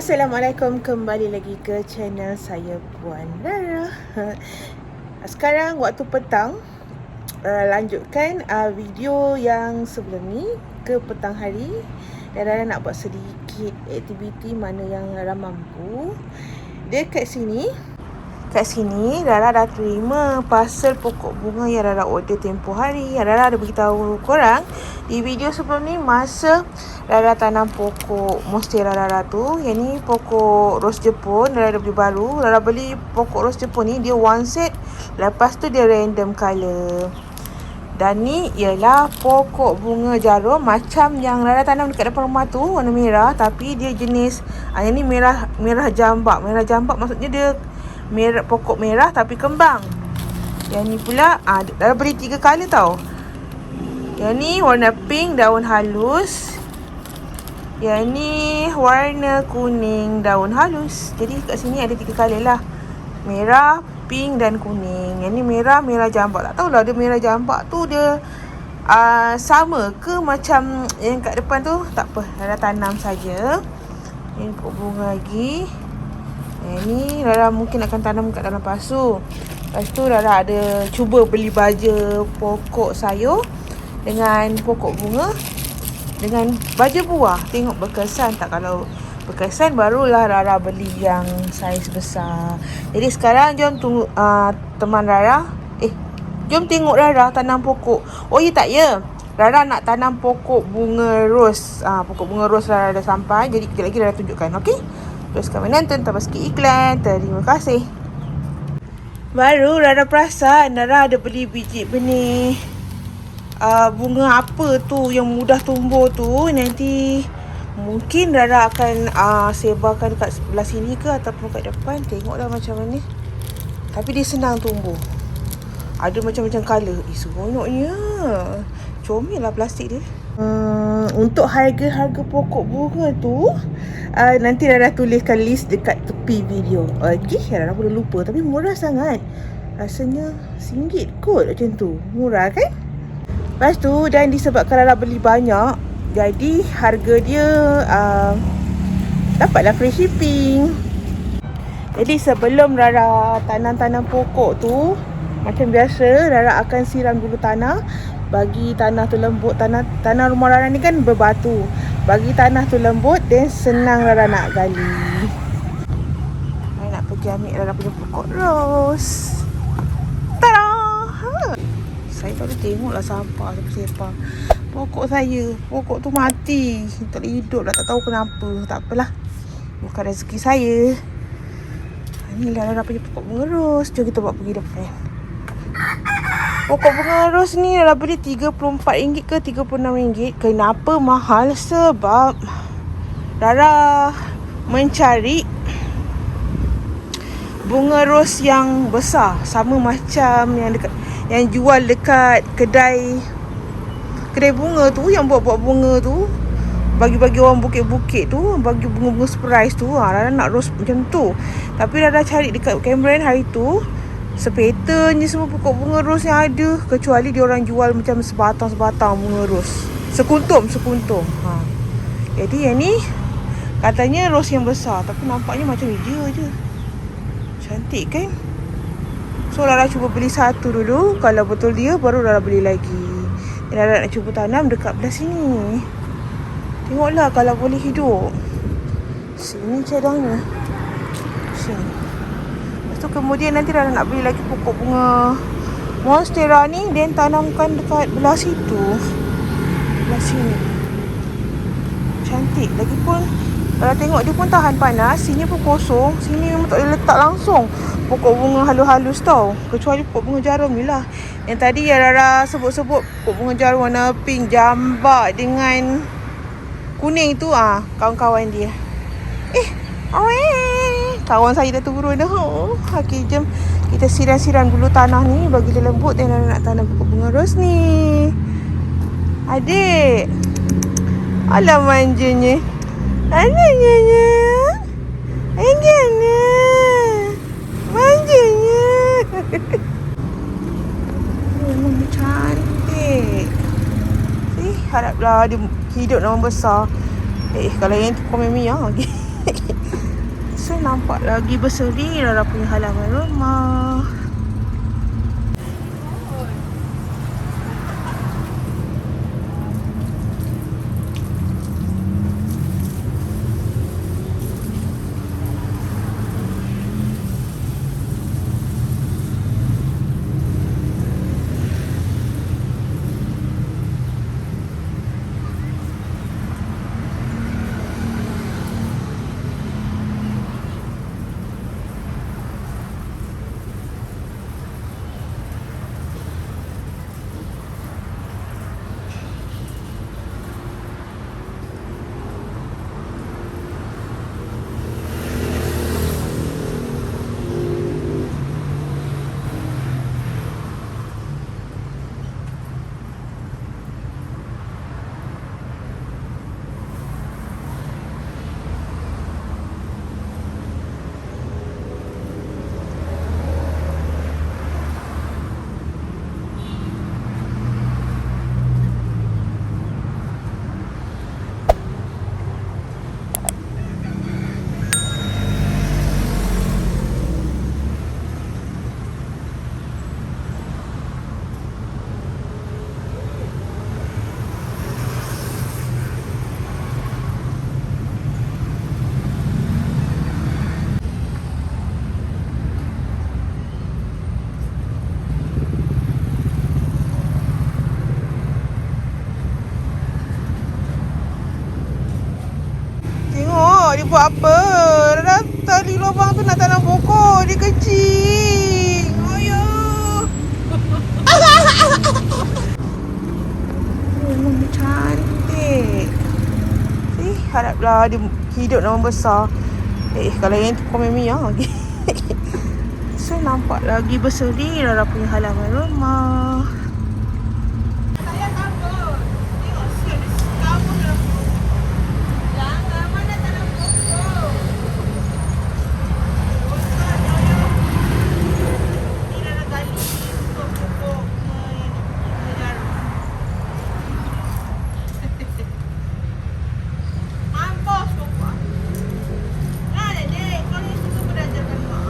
Assalamualaikum kembali lagi ke channel saya Puan Rara. Sekarang waktu petang uh, lanjutkan uh, video yang sebelum ni ke petang hari dan Rara nak buat sedikit aktiviti mana yang Rara mampu. Dekat sini Kat sini Rara dah terima parcel pokok bunga yang Rara order tempoh hari. Rara ada beritahu korang di video sebelum ni masa Rara tanam pokok monstera Rara tu. Yang ni pokok ros Jepun Rara beli baru. Rara beli pokok ros Jepun ni dia one set. Lepas tu dia random color. Dan ni ialah pokok bunga jarum macam yang Rara tanam dekat depan rumah tu warna merah tapi dia jenis ah yang ni merah merah jambak. Merah jambak maksudnya dia merah pokok merah tapi kembang. Yang ni pula ah dah beli tiga color tau. Yang ni warna pink daun halus. Yang ni warna kuning daun halus. Jadi kat sini ada tiga color lah. Merah, pink dan kuning. Yang ni merah, merah jambak. Tak tahulah dia merah jambak tu dia uh, sama ke macam yang kat depan tu. Tak apa, dah tanam saja. Ini pokok bunga lagi. Eh, ni Rara mungkin akan tanam kat dalam pasu. Lepas tu Rara ada cuba beli baja pokok sayur dengan pokok bunga dengan baja buah. Tengok berkesan tak kalau berkesan barulah Rara beli yang saiz besar. Jadi sekarang jom tunggu uh, teman Rara. Eh, jom tengok Rara tanam pokok. Oh ya tak ya. Rara nak tanam pokok bunga ros. Ah, uh, pokok bunga ros Rara dah sampai. Jadi kejap lagi Rara tunjukkan. Okey? Teruskan menonton tanpa sikit iklan. Terima kasih. Baru Rara perasan Rara ada beli biji benih uh, bunga apa tu yang mudah tumbuh tu. Nanti mungkin Rara akan uh, sebarkan dekat sebelah sini ke ataupun kat depan. Tengoklah macam mana. Tapi dia senang tumbuh. Ada macam-macam color. Eh, seronoknya. Comel lah plastik dia. Hmm, untuk harga-harga pokok bunga tu uh, Nanti Rara tuliskan list dekat tepi video. Okey, Rara boleh lupa. Tapi murah sangat. Rasanya RM1 kot macam tu. Murah kan? Lepas tu dan disebabkan Rara beli banyak Jadi harga dia uh, Dapatlah free shipping. Jadi sebelum Rara tanam-tanam pokok tu Macam biasa Rara akan siram dulu tanah bagi tanah tu lembut. Tanah tanah rumah Rara ni kan berbatu bagi tanah tu lembut dan senang Rara nak gali. Saya nak pergi ambil Rara punya pokok ros. Tada! Ha. saya tak tengok lah sampah sepah pokok saya pokok tu mati. Tak boleh hidup dah tak tahu kenapa. Tak apalah. Bukan rezeki saya. Inilah Rara punya pokok ros. Jom kita buat pergi depan Pokok bunga ros ni dah beli RM34 ke RM36. Kenapa mahal? Sebab Rara mencari bunga ros yang besar. Sama macam yang dekat yang jual dekat kedai kedai bunga tu yang buat-buat bunga tu. Bagi-bagi orang bukit-bukit tu bagi bunga-bunga surprise tu. Ha, Rara nak ros macam tu. Tapi Rara cari dekat Cameron hari tu Sepetanya semua pokok bunga ros yang ada Kecuali dia orang jual macam sebatang-sebatang bunga ros Sekuntum, sekuntum. Ha. Jadi yang ni Katanya ros yang besar Tapi nampaknya macam dia je. Cantik kan? So Lara cuba beli satu dulu. Kalau betul dia baru Lara beli lagi. Dan Lara nak cuba tanam dekat belah sini. Tengoklah kalau boleh hidup. Sini cadangnya. Sini kemudian nanti dah nak beli lagi pokok bunga. Monstera ni dan tanamkan dekat belah situ. Belah sini. Cantik. Lagipun kalau tengok dia pun tahan panas sini pun kosong. Sini memang tak boleh letak langsung pokok bunga halus-halus tau. Kecuali pokok bunga jarum ni lah. Yang tadi ya Rara sebut-sebut pokok bunga jarum warna pink jambak dengan kuning tu ah kawan-kawan dia. Eh eh Kawan saya dah turun dah. Oh, okey, jom kita siram-siram dulu tanah ni bagi dia lembut dan nak tanam pokok bunga ros ni. Adik. Alah manjanya. Anaknya. Anaknya. Manjanya. Oh, cantik. Eh, haraplah dia hidup nama besar. Eh, kalau yang tu komen Mia. Okay. Saya nampak lagi berseri Rara punya halaman rumah. Tengok dia buat apa. Dah tali lubang tu nak tanam pokok. Dia kecil. Ayuh. Memang dia cantik. Eh, haraplah dia hidup dan membesar. Eh, kalau yang tu komen Mia lagi. Saya nampak lagi berseri Rara punya halaman rumah. Saya takut. Tengok siap dia kabur dalam Jangan mana tanam pokok. Bosan saya. Ni dah gali untuk pokok mengejar. Mampus pokok. Nah, dek, kau ni suka berajarkan mak.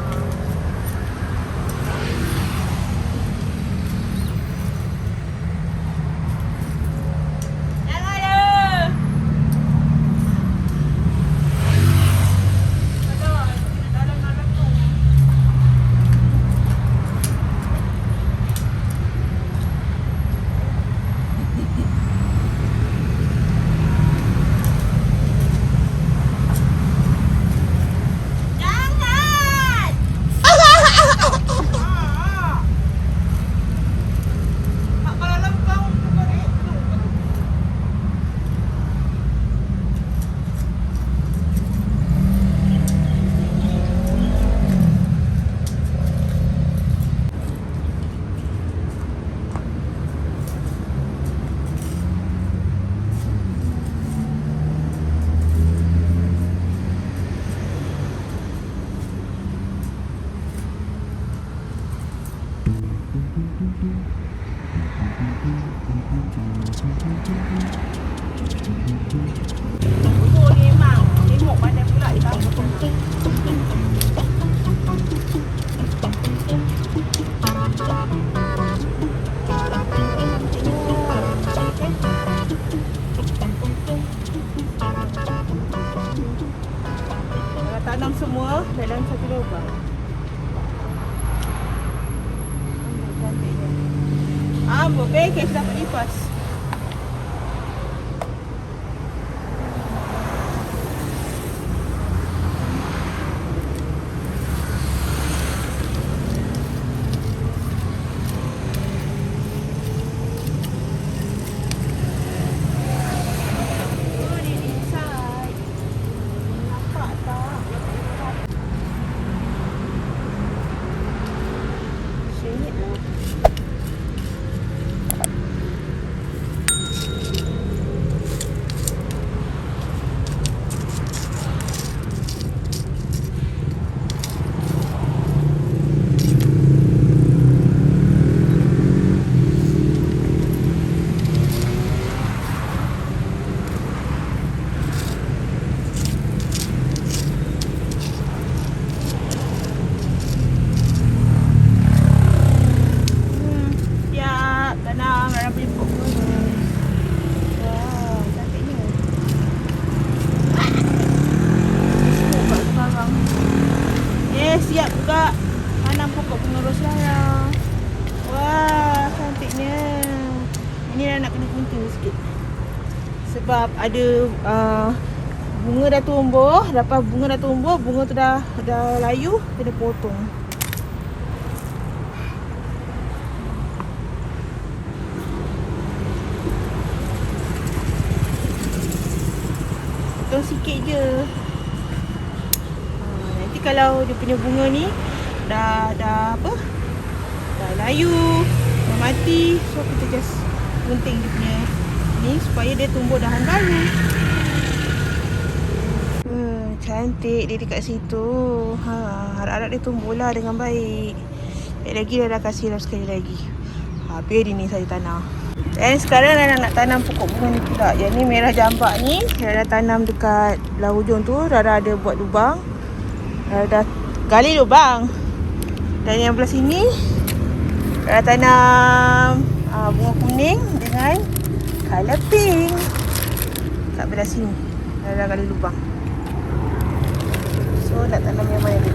Jangan ya. Jangan! Tak kalau lempang tu balik tu. Pokok ni memang tengok pandai pula dia tahu pokok. Kalau tanam semua dalam satu lubang. Ah, package dapat lipas. Oh, dia inside. Nampak tak? Sengit lah. nak kena gunting sikit. Sebab ada uh, bunga dah tumbuh, lepas bunga dah tumbuh, bunga tu dah dah layu, kena potong. Potong sikit je. Uh, nanti kalau dia punya bunga ni dah dah apa? Dah layu, dah mati, so kita just gunting dia punya ni supaya dia tumbuh dahan baru. Uh, cantik dia dekat situ. Ha, harap-harap dia tumbuhlah dengan baik. Baik lagi dah dah kasih dah sekali lagi. Habis dia ni saya tanam. Dan sekarang Rana nak tanam pokok bunga ni pula. Yang ni merah jambak ni. Rana tanam dekat belah hujung tu. Rana ada buat lubang. Rana dah gali lubang. Dan yang belah sini. Rana tanam uh, bunga kuning dengan colour pink. Kat belah sini. Rana dah gali lubang. So nak tanam yang mana ni?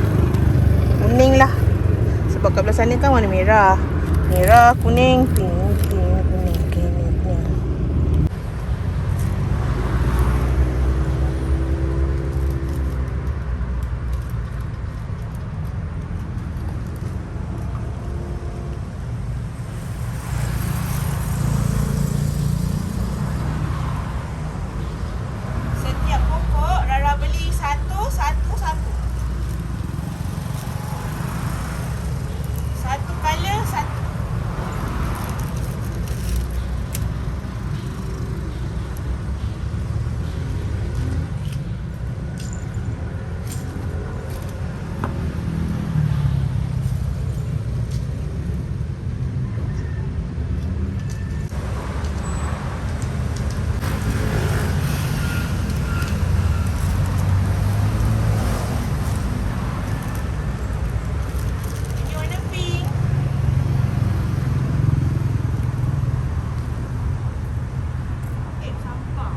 Kuning lah. Sebab kat belah sana kan warna merah. Merah, kuning, pink, kuning, kuning, kuning. Setiap pokok Rara beli satu, satu, satu. Satu colour, satu. Ini warna pink. Eh, sampah.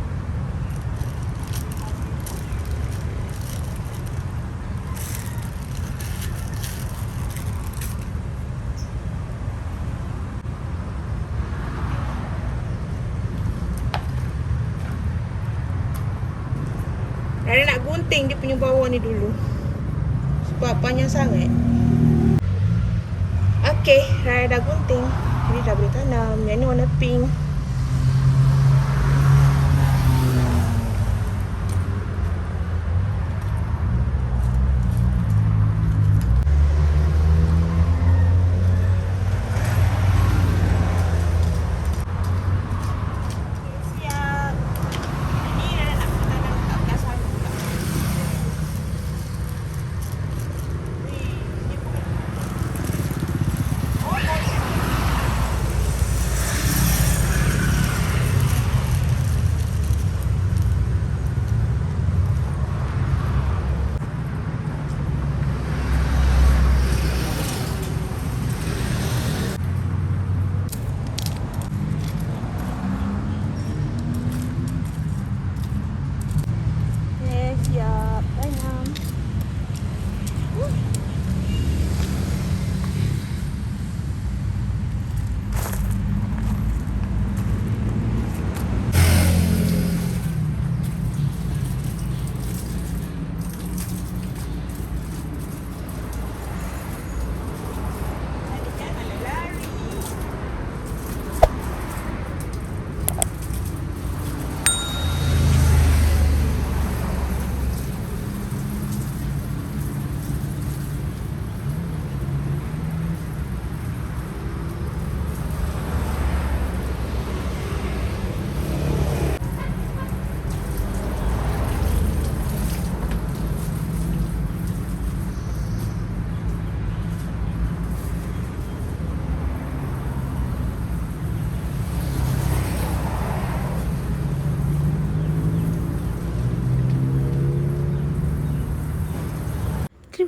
Rara nak gunting dia punya bawah ni dulu. Sebab panjang sangat. Okey, Rara dah gunting. Jadi dah boleh tanam. Yang ni warna pink.